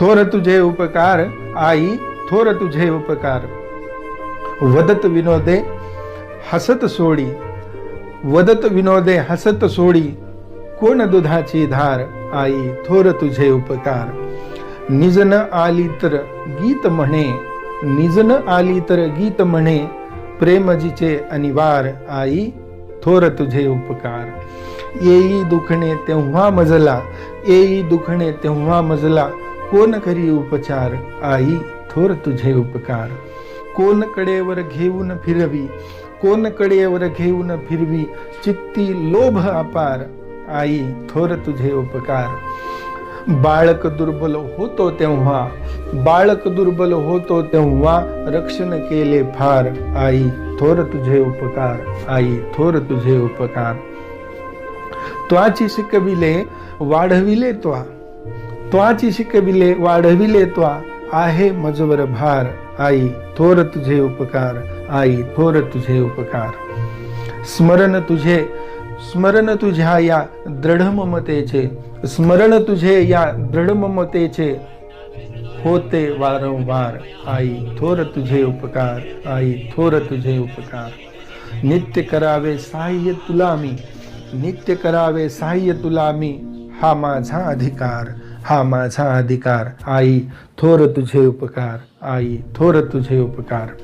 थोर तुझे उपकार आई थोर तुझे उपकार. वदत विनोदे हसत सोडी. वदत विनोदे हसत सोडी. कोण दुधाची धार आई थोर तुझे उपकार. निजन आली तर गीत म्हणे. निजन आली तर गीत म्हणे. प्रेमजीचे अनिवार आई थोर तुझे उपकार. येई दुखणे तेव्हा मजला. येई दुखणे तेव्हा मजला. कोण करी उपचार? आई थोर तुझे उपकार. कोण कडेवर घेऊन फिरवी? कोण कडेवर घेऊन फिरवी? चित्ती लोभ अपार. आई थोर तुझे उपकार. बाळक दुर्बल होतो तेव्हा. बाळक दुर्बल होतो तेव्हा रक्षण केले फार. आई थोर तुझे उपकार. आई थोर तुझे उपकार. त्वाची शिकविले वाढविले त्वा. त्वाची शिकविले वाढविले त्वा. आहे मजवर भार. आई थोर तुझे उपकार. आई थोर तुझे उपकार. स्मरण तुझे स्मरण तुझ्या या दृढ ममतेचे स्मरण तुझे या दृढ ममतेचे होते वारंवार. आई थोर तुझे उपकार. आई थोर तुझे उपकार. नित्य करावे सहाय्य तुला मी. नित्य करावे सहाय्य तुला मी. हा माझा अधिकार. हा माझा अधिकार. आई थोर तुझे उपकार. आई थोर तुझे उपकार.